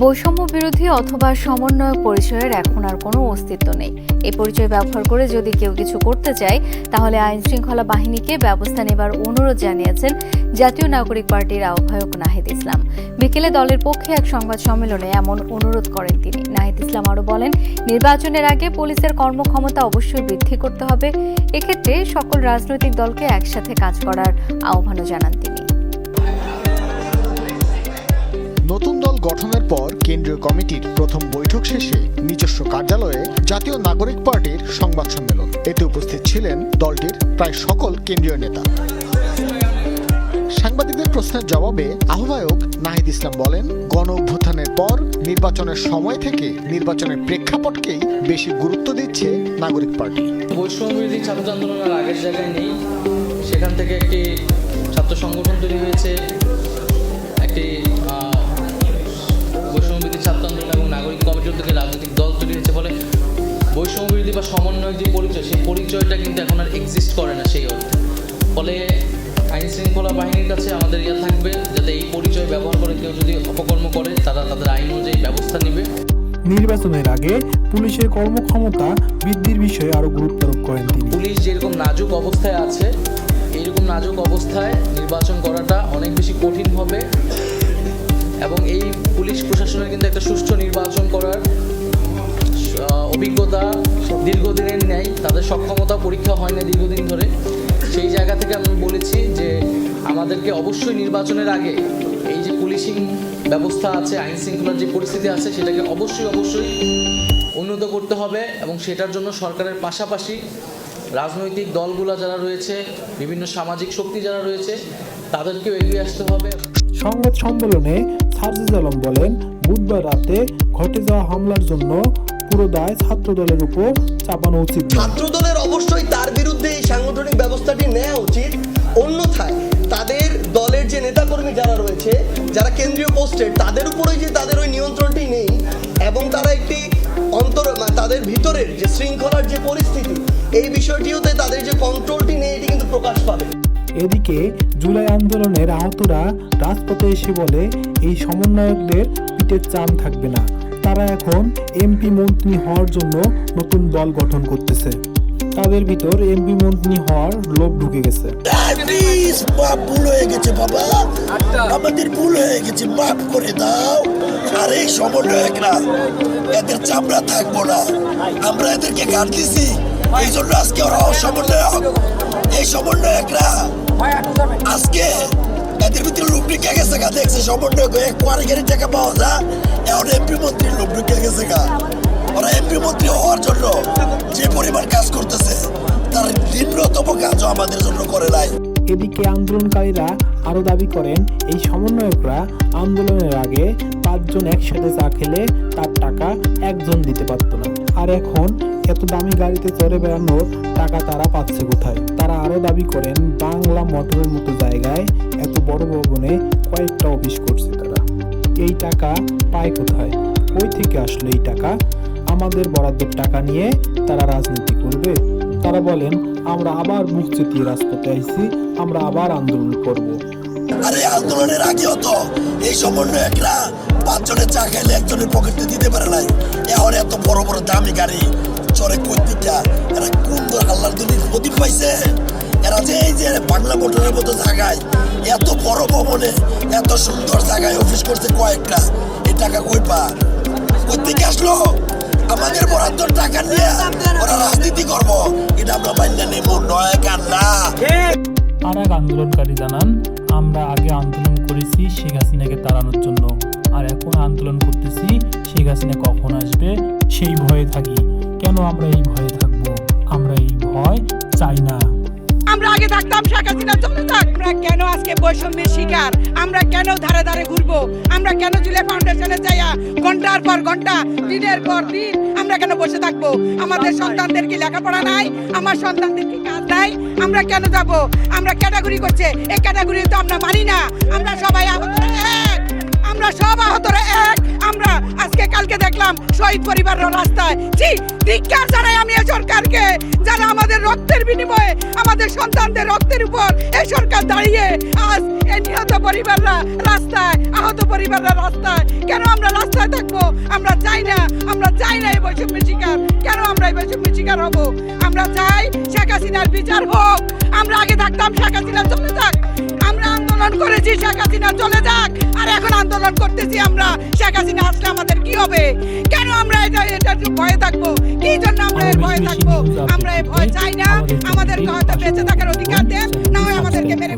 বৈষম্য বিরোধী অথবা সমন্বয় পরিচয়ের এখন আর কোনো অস্তিত্ব নেই। এই পরিচয় ব্যবহার করে যদি কেউ কিছু করতে চায়, তাহলে আইন শৃঙ্খলা বাহিনীকে ব্যবস্থা নেবার অনুরোধ জানিয়েছেন জাতীয় নাগরিক পার্টির আহ্বায়ক নাহিদ ইসলাম। বিকেলে দলের পক্ষে এক সংবাদ সম্মেলনে এমন অনুরোধ করেন তিনি। নাহিদ ইসলাম আরও বলেন, নির্বাচনের আগে পুলিশের কর্মক্ষমতা অবশ্যই বৃদ্ধি করতে হবে। এক্ষেত্রে সকল রাজনৈতিক দলকে একসাথে কাজ করার আহ্বানও জানান তিনি। নতুন দল গঠনের পর কেন্দ্রীয় কমিটির প্রথম বৈঠক শেষে নিজস্ব কার্যালয়ে জাতীয় নাগরিক পার্টির সংবাদ সম্মেলন। এতে উপস্থিত ছিলেন দলটির প্রায় সকল কেন্দ্রীয় নেতা। সাংবাদিকদের প্রশ্নের জবাবে আহ্বায়ক নাহিদ ইসলাম বলেন, গণ অভ্যুত্থানের পর নির্বাচনের সময় থেকে নির্বাচনের প্রেক্ষাপটকেই বেশি গুরুত্ব দিচ্ছে নাগরিক পার্টি। বৈষম্যবিরোধী ছাত্র আন্দোলনের আগের জায়গায় নেই। সেখান থেকে একটি ছাত্র সংগঠন তৈরি হয়েছে। বা সমন্বয় যে পরিচয় সেই পরিচয়টা কিন্তু এখন আর এক্সিস্ট করে না সেই অর্থে। ফলে আইন শৃঙ্খলা বাহিনীর কাছে আমাদের ইয়ে থাকবে যাতে এই পরিচয় ব্যবহার করে কেউ যদি অপকর্ম করে তারা তাদের আইন অনুযায়ী ব্যবস্থা নেবে। নির্বাচনের আগে পুলিশের কর্মক্ষমতা বৃদ্ধির বিষয়ে আরও গুরুত্ব আরোপ করেন তিনি। পুলিশ যেরকম নাজুক অবস্থায় আছে এইরকম নাজুক অবস্থায় নির্বাচন করাটা অনেক বেশি কঠিন হবে। এবং এই পুলিশ প্রশাসনের কিন্তু একটা সুষ্ঠু নির্বাচন করার দীর্ঘদিনের নেই তাদের সক্ষমতা পরীক্ষা হয় না দীর্ঘদিন ধরে। সেই জায়গা থেকে আমি বলেছি যে আমাদেরকে অবশ্যই নির্বাচনের আগে এই যে পুলিশিং ব্যবস্থা আছে, আইন শৃঙ্খলার যে পরিস্থিতি আছে, সেটাকে অবশ্যই অবশ্যই উন্নত করতে হবে এবং সেটার জন্য সরকারের পাশাপাশি রাজনৈতিক দলগুলো যারা রয়েছে, বিভিন্ন সামাজিক শক্তি যারা রয়েছে, তাদেরকেও এগিয়ে আসতে হবে। সংবাদ সম্মেলনে সার্জিজ আলম বলেন, বুধবার রাতে ঘটে যাওয়া হামলার জন্য পুরো দায় ছাত্র দলের উপর চাপানো উচিত নয়। ছাত্রদলের অবশ্যই তার বিরুদ্ধে এই সাংগঠনিক ব্যবস্থাটি নেওয়া উচিত। অন্যথায় তাদের দলের যে নেতাকর্মী যারা রয়েছে যারা কেন্দ্রীয় পোস্টের তাদের উপরে যে তাদের ওই নিয়ন্ত্রণটি নেই এবং তারা একটি অন্তর মানে তাদের ভিতরের যে শৃঙ্খলার যে পরিস্থিতি এই বিষয়টিওতে তাদের যে কন্ট্রোলটি নেই এটি কিন্তু প্রকাশ পাবে। এদিকে জুলাই আন্দোলনের আহতরা রাজপথে এসে বলে এই সমন্বয়কদের পিঠের চাম থাকবে না। তারা এখন এমপি মন্ত্রী হওয়ার জন্য নতুন দল গঠন করতেছে। তাদের ভিতর এমপি মন্ত্রী হওয়ার লোভ ঢুকে গেছে। ভুল হয়ে গেছে বাবা। আমাদের ভুল হয়ে গেছে, মাফ করে দাও। আর এই সমন্বয়করা এদের চামড়া থাকব না। আমরা এদেরকে গান দিছি। এই জন্য আজকে ওরা অসমন্বয়ক ঢুকে গেছে দেখছে সমন্বয়ক হয়ে কোয়ারিগারি টাকা পাওয়া যায় এখন এমপি মন্ত্রীর লোক ঢুকে গেছে ওরা এমপি মন্ত্রী হওয়ার জন্য যে পরিমাণ কাজ করতেছে তার নিম্নতম কাজও আমাদের জন্য করে নাই এদিকে আন্দোলনকারীরা আরও দাবি করেন, এই সমন্বয়করা আন্দোলনের আগে পাঁচজন একসাথে চা খেলে তার টাকা একজন দিতে পারত না। আর এখন এত দামি গাড়িতে চড়ে বেড়ানোর টাকা তারা পাচ্ছে কোথায়? তারা আরও দাবি করেন, বাংলা মোটরের মতো জায়গায় এত বড় ভবনে কয়েকটা অফিস করছে তারা। এই টাকা পায় কোথায়? কই থেকে আসলো এই টাকা? আমাদের বরাদ্দের টাকা নিয়ে তারা রাজনীতি করবে। তারা বলেন, আমরা আবার মুখ চেতিয়ে রাজপথে আইছি, আমরা আবার আন্দোলন করব। আর আন্দোলনের আগেও তো এই সমন্বয়করা পাঁচজনের চা খাইলে একজনের পকেটে দিতে পারে নাই। এখন এত বড় বড় দামি গাড়ি। চড়ে কৈতিকা এরা কোন আল্লাহর দুনির প্রদীপ পাইছে? এরা যে এই যে বাংলা মোটরের মতো জায়গায়, এত বড় ভবনে, এত সুন্দর জায়গায় অফিস করছে কয়েকটা। এই টাকা কই পা? কোথেকে আসলো? আমাদের বরাদ্দর টাকা নিয়ে ওরা রাজনীতি করব। এটা আমরা মান্য নেব, নয় কান্না। আর এক আন্দোলনকারী জানান, আমরা আগে আন্দোলন করেছি শেখ হাসিনাকে তাড়ানোর জন্য। হাসিনা কখন আসবে? সেই ভয়ে থাকি। কেন আমরা এই ভয়ে থাকব? আমরা এই ভয় চাই না। আমরা আগে থাকতাম যাক আমরা কেন আজকে বৈষম্যের শিকার? আমরা কেন ধারে ধারে ঘুরবো? আমরা কেন জুলে ফাউন্ডেশনে যাইয়া ঘণ্টার পর ঘণ্টা, দিনের পর দিন, আমরা কেন বসে থাকব? আমাদের সন্তানদের কি লেখাপড়া নাই? আমার সন্তানদের কি কাজ নাই? আমরা কেন যাব? আমরা ক্যাটাগরি করছে। এই ক্যাটাগরি তো আমরা মানি না। আমরা সবাই এক। আমরা সব আহতরা এক। শহীদ পরিবারের রাস্তায়। জি ধিক্কার জানাই আমি এই সরকারকে, যারা আমাদের রক্তের বিনিময়ে আমাদের সন্তানদের রক্তের উপর এই সরকার দাঁড়িয়ে আজ এই নিহত পরিবাররা রাস্তায়, আহত পরিবাররা রাস্তায়, কেন আমরা রাস্তায় থাকব? আমরা চাই না, আমরা চাই না এই বৈষম্যের শিকার। কেন আমরা এই বৈষম্যের শিকার হব? আমরা চাই শেখ হাসিনার বিচার হোক। আমরা আগে থাকতাম শেখ হাসিনা চলে আমরা আন্দোলন করেছি, শেখ হাসিনা চলে যাক। আর এখন আন্দোলন করতেছি আমরা, শেখ হাসিনা আসলে আমাদের কি হবে? কেন আমরা এটা এটার ভয়ে থাকব? কি জন্য আমরা এর ভয়ে থাকব? আমরা এ ভয় চাই না। আমাদের হয়তো বেঁচে থাকার অধিকার দেন, না হয় আমাদেরকে মেরে